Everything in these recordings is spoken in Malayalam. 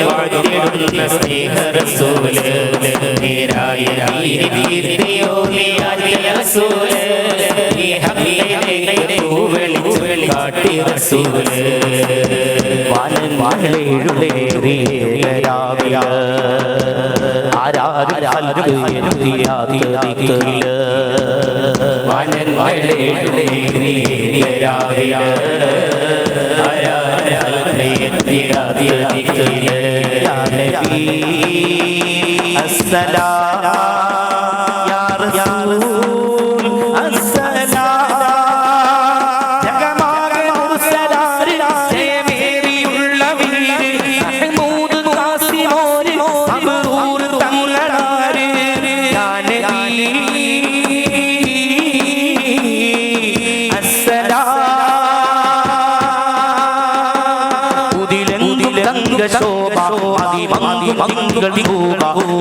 വാഴുന്ന സ്നേഹറസൂൽ നേരായ റസൂൽ കാട്ടി റസൂൽ വാലൻ വാഴേഴുളേറിയാവിയ ആരാധിയാതിയാതിയാതിയിൽ വാലൻ വാഴേഴുളേറിയാവിയ ആരാധിയാതിയാതിയാതിയിൽ السلام يا رسول السلام ശോഭ അതിമന്ദിമംഗളി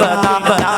ba ba ba. ba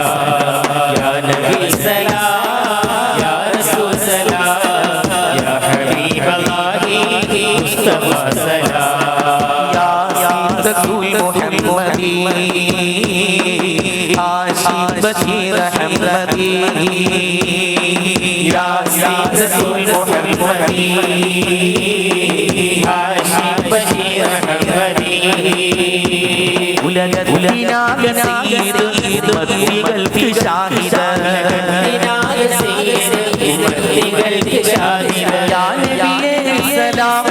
وسلام يا رسول محمد عاشقتي رحمتي يا رسول محمد عاشقتي رحمتي ഉലകത്തിനാ സീരങ്ങൾക്ക് ശാഹിദ ഉമ്മത്തികൾക്ക് ശാഹിദ സലാം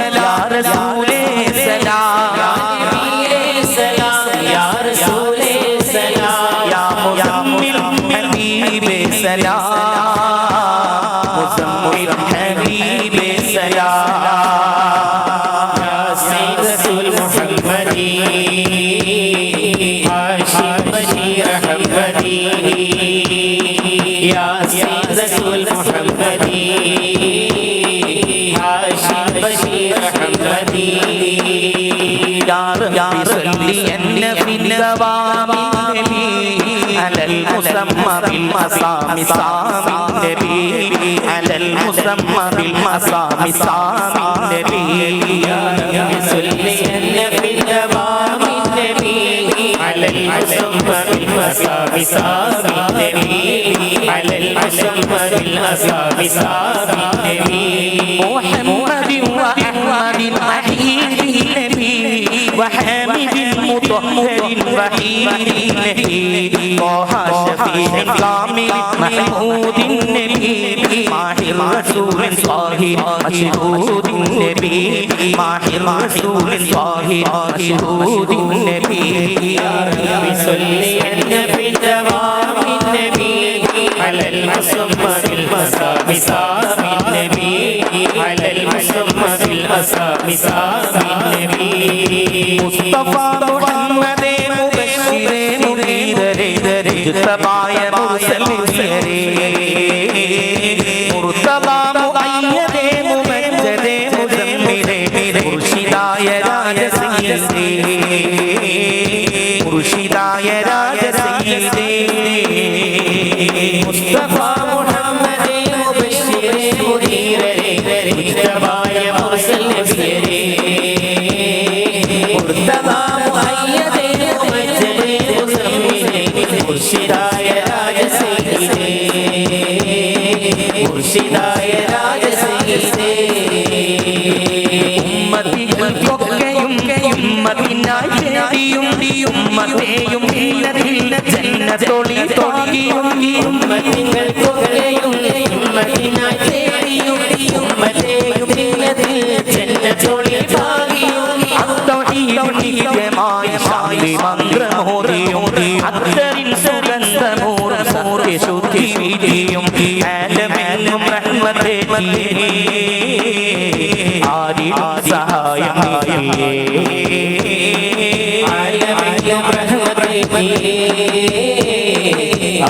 محمدي. يا سيدة المحمدي هاشم بشير حمدي يا رب صلي النبي. الدوام على المسمى بالمصام صام النبي على المسمى بالمصام صام النبي يا رب صلي النبي النبي على المسمى الأسى بساق النبي على الأشمر الأسى بساق النبي محمد وأحمد أحيي النبي وحامد المطهر الوحيد النبي طه شفيع كامل محمود النبي ماهي الرسول طاهر مشهود النبي ماهي الرسول طاهر مشهود النبي صلينا في الدوام النبي على المسمى في المسام سامي النبي على المسمى في المسام سامي النبي مصطفى محمد مبشر منير اجتبع يا مرسل مرتضى مؤيد ممجد مزمر مرشدا يا راجسي മുർഷിദായ രാജസീതേ മുസ്തഫ മുഹമ്മദ് മുബശ്ശിർ മുദീർ മുസ്തഫായ മുർസൽ നബിയേ മുർത്തദ മുഅയ്യദ് മുമജ്ജദ് മുസമ്മിൽ മുർഷിദായ രാജസീതേ മുർഷിദായ രാജസീതേ ഉമ്മത്തെയും ഇല്ലതില്ല ജന്നത്തൊളി തൊടിയും ഉമ്മത്തിങ്ങൾക്കൊക്കെയും ഉമ്മത്തിനായി തേടിയും ഉമ്മത്തെയും തിന്നതിൽ ജന്നത്തൊളി ഭാഗിയും അത്തൗഹീദുനിത്യമായ ശാന്തി മന്ത്രമോദിയും അത്തരിൻ സുഗന്ധമൂറും സത്യശുദ്ധി വിധിയും ആലമെന്നും റഹ്മത്തെ ആരി സഹായം ആലമിലും റഹ്മത്തേ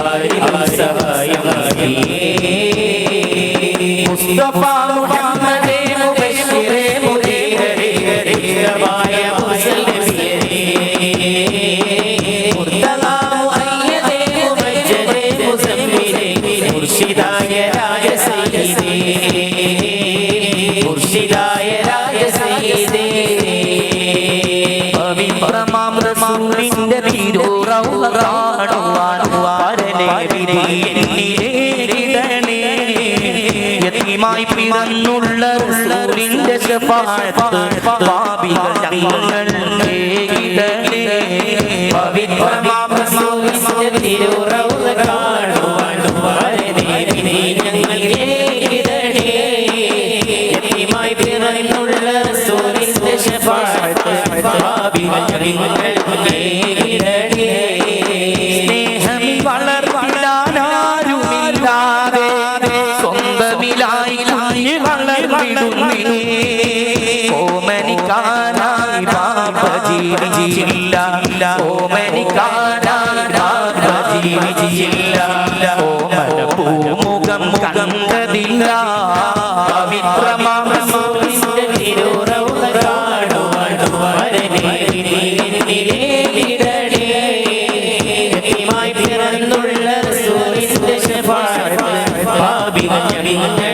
ആരിലും സഹായം മുസ്തഫ മുഹമ്മദേ റസൂലിന്റെ യതീമായി പിറന്നുള്ള റസൂലിന്റെ പാപികൾ പവിത്രമാം റസൂലിന്റെ തിരുറൗള കാണുവാൻ വരനേ ഞങ്ങളിലേക്കിടണേ ജീവിച്ചില്ല ജീവിച്ചില്ല പൂമുഖം കണ്ടതില്ല. പവിത്രമാം പിറന്നുള്ള പാപികൾ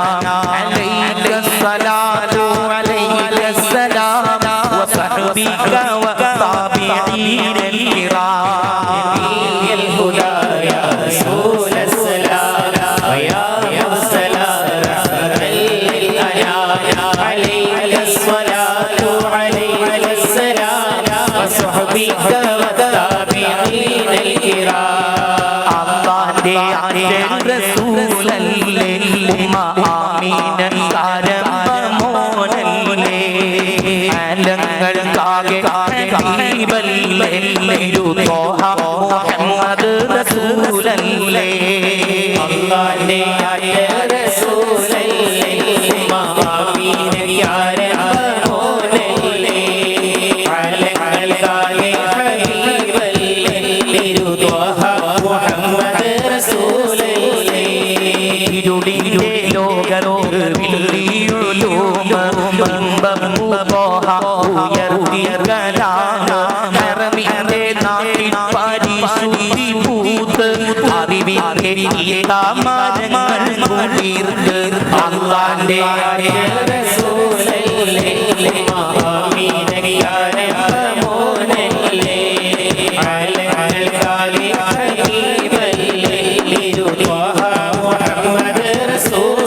عليك الصلاة عليك السلام وصحبك والطابعين الكرام. الهدى يا رسول السلام يا مرسلا رحمة للأنام عليك الصلاة عليك السلام وصحبك والطابعين الكرام. الله دي عن ഉമ്മ ആമീന കാരമോനല്ലേ അലങ്ങൾക്കാകെ ഹബീബല്ലേ മുഹമ്മദ് റസൂലല്ലേ? അറിവിന്റെ മരങ്ങൾ കുളിർത്ത് അള്ളാന്റെ തിരുത്വഹ മുഹമ്മദ് റസൂലല്ലേ